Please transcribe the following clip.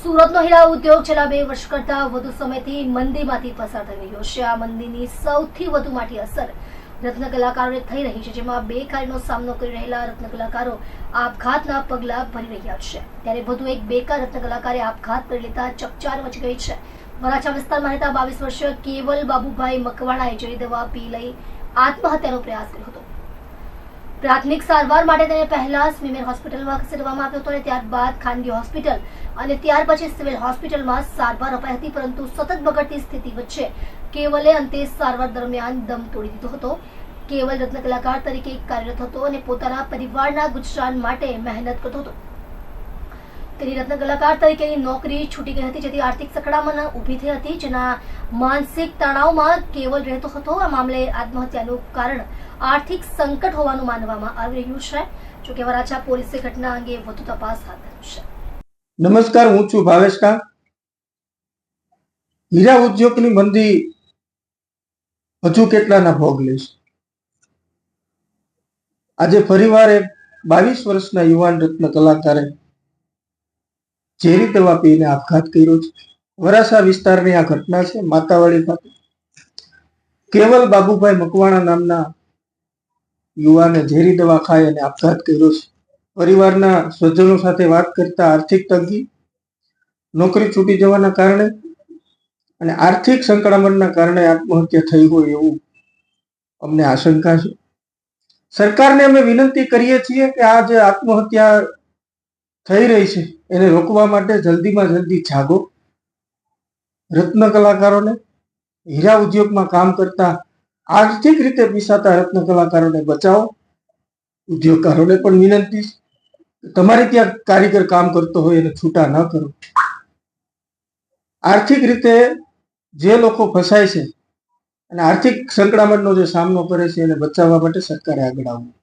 સુરતનો હીરા ઉદ્યોગ છેલ્લા બે વર્ષ કરતા વધુ સમયથી મંદીમાંથી પસાર થઈ રહ્યો છે. આ મંદીની સૌથી વધુ માઠી અસર રત્ન કલાકારોને થઈ રહી છે, જેમાં બેકારીનો સામનો કરી રહેલા રત્ન કલાકારો આપઘાતના પગલા ભરી રહ્યા છે. ત્યારે વધુ એક બેકાર રત્ન કલાકારે આપઘાત કરી લેતા ચકચાર મચી ગઈ છે. વરાછા વિસ્તારમાં રહેતા બાવીસ વર્ષીય કેવલ બાબુભાઈ મકવાણાએ ઝેરી દવા પી લઈ આત્મહત્યાનો પ્રયાસ કર્યો હતો. પ્રાથમિક સારવાર માટે તેને પહેલા સ્મીમેર હોસ્પિટલમાં ખસેડવામાં આવ્યો હતો અને ત્યારબાદ ખાનગી હોસ્પિટલ અને ત્યાર પછી સિવિલ હોસ્પિટલમાં સારવાર અપાઈ હતી, પરંતુ સતત બગડતી સ્થિતિ વચ્ચે કેવલે અંતે સારવાર દરમિયાન દમ તોડી દીધો હતો. કેવલ રત્ન કલાકાર તરીકે કાર્યરત હતો અને પોતાના પરિવારના ગુજરાન માટે મહેનત કરતો હતો. તેની કલાકાર તરીકેની નોકરી છૂટી ગઈ હતી, જેથી આર્થિક સકડામણ ઊભી થઈ હતી, જેના માનસિક તણાવમાં કેવલ રહેતો હતો. આ મામલે આત્મહત્યાનું કારણ આર્થિક સંકટ હોવાનું માનવામાં આવી રહ્યું છે. જોકે વરાછા પોલીસે ઘટના અંગે વધુ તપાસ હાથ ધરી છે. નમસ્કાર, હું છું ભાવેશ કા. હીરા ઉદ્યોગની મંદી હજુ કેટલાના ભોગ લેશે આજે ફરીવાર એક બાવીસ વર્ષના યુવાન રત્ન કલાકારે ઝેરી દવા પીને આપઘાત કર્યો છે. વરાસા વિસ્તારની આ ઘટના છે, માતાવાડી ખાતે. કેવલ બાબુભાઈ મકવાણા નામના યુવાને ઝેરી દવા ખાઈ અને આપઘાત કર્યો છે. પરિવારના સ્વજનો સાથે વાત કરતા આર્થિક તંગી, નોકરી છૂટી જવાના કારણે અને આર્થિક સંકળામણના કારણે આત્મહત્યા થઈ હોય એવું અમને આશંકા છે. સરકારને અમે વિનંતી કરીએ છીએ કે આ જે આત્મહત્યા થઈ રહી છે. એને રોકવા માટે જલ્દીમાં જલ્દી જાગો. રત્ન કલાકારોને, હીરા ઉદ્યોગમાં કામ કરતા આર્થિક રીતે પીસાતા રત્ન કલાકારોને બચાવો. ઉદ્યોગકારોને પણ વિનંતી તમારે ત્યાં કારીગર કામ કરતો હોય એને છૂટા ન કરો. આર્થિક રીતે જે લોકો ફસાય છે અને આર્થિક સંકળામણનો જે સામનો કરે છે એને બચાવવા માટે સરકારે આગળ આવવું